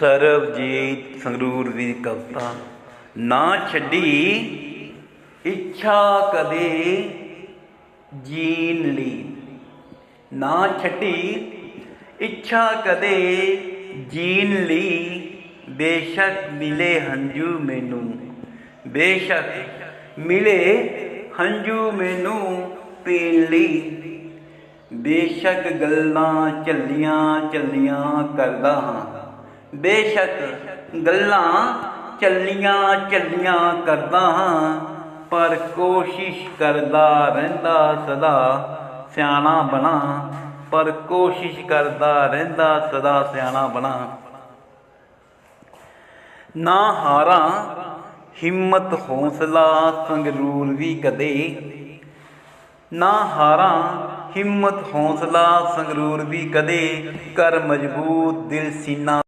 ਸਰਬਜੀਤ ਸੰਗਰੂਰ ਦੀ ਕਵਿਤਾ, ਨਾ ਛੱਡੀ ਇੱਛਾ ਕਦੇ ਜੀਣ ਲਈ। ਨਾ ਛੱਡੀ ਇੱਛਾ ਕਦੇ ਜੀਣ ਲਈ, ਬੇਸ਼ੱਕ ਮਿਲੇ ਹੰਝੂ ਮੈਨੂੰ, ਬੇਸ਼ੱਕ ਮਿਲੇ ਹੰਝੂ ਮੈਨੂੰ ਪੀਣ ਲਈ। ਬੇਸ਼ੱਕ ਗੱਲਾਂ ਚੱਲੀਆਂ ਚੱਲੀਆਂ ਕਰਦਾ ਹਾਂ। ਬੇਸ਼ੱਕ ਗੱਲਾਂ ਚੱਲੀਆਂ ਚੱਲੀਆਂ ਕਰਦਾ ਹਾਂ, ਪਰ ਕੋਸ਼ਿਸ਼ ਕਰਦਾ ਰਹਿੰਦਾ ਸਦਾ ਸਿਆਣਾ ਬਣਾ। ਪਰ ਕੋਸ਼ਿਸ਼ ਕਰਦਾ ਰਹਿੰਦਾ ਸਦਾ ਸਿਆਣਾ ਬਣਾ। ਨਾ ਹਾਰਾਂ ਹਿੰਮਤ ਹੌਸਲਾ ਸੰਗਰੂਰ ਵੀ ਕਦੇ। ਨਾ ਹਾਰਾਂ ਹਿੰਮਤ ਹੌਸਲਾ ਸੰਗਰੂਰ ਵੀ ਕਦੇ। ਕਰ ਮਜ਼ਬੂਤ ਦਿਲ ਸੀਨਾ